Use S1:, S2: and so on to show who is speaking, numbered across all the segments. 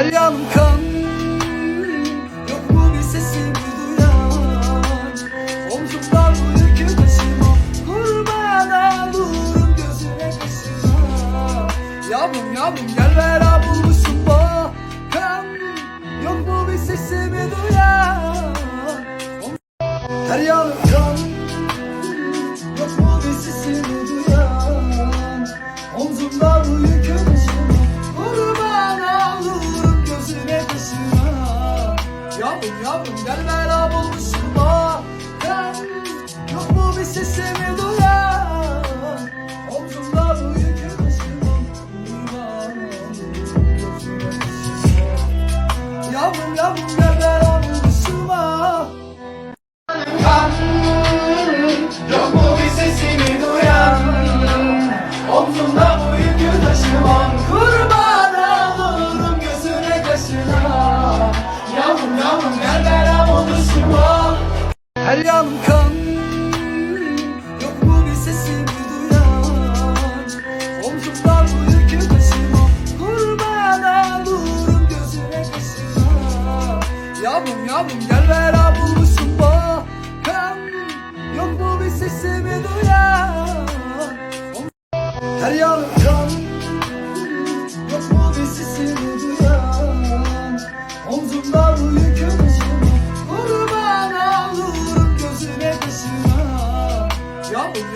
S1: Her yanım kan. Yok mu bir sesimi duyan? Omzumdan bu yükü taşıma. Kurban olurum gözüne kaşıma Yavrum yavrum gel beraber bulmuşsun bakan Yok mu bir sesimi duyan? Her yanım Yavrum yavrum gel beraber olmuşsun. Bakan Yok mu bir sesimi Her yanım kan Yok mu bir sesimi duyan? Omzumda bu yükü taşımam Kurban olurum gözüne kaşına Yavrum yavrum gel beraber oluşsun bakan Yok mu bir sesimi duyan? Her yanım kan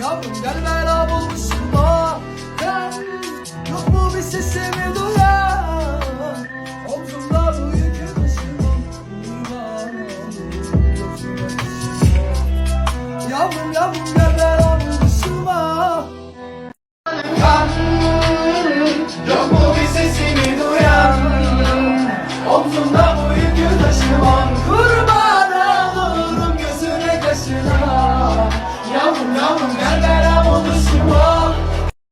S1: yavrum gel bela bulmuşsun da. Gel yok mu bir sesimi duyan? Omzumda bu yükün üstünü Yavrum yavrum gel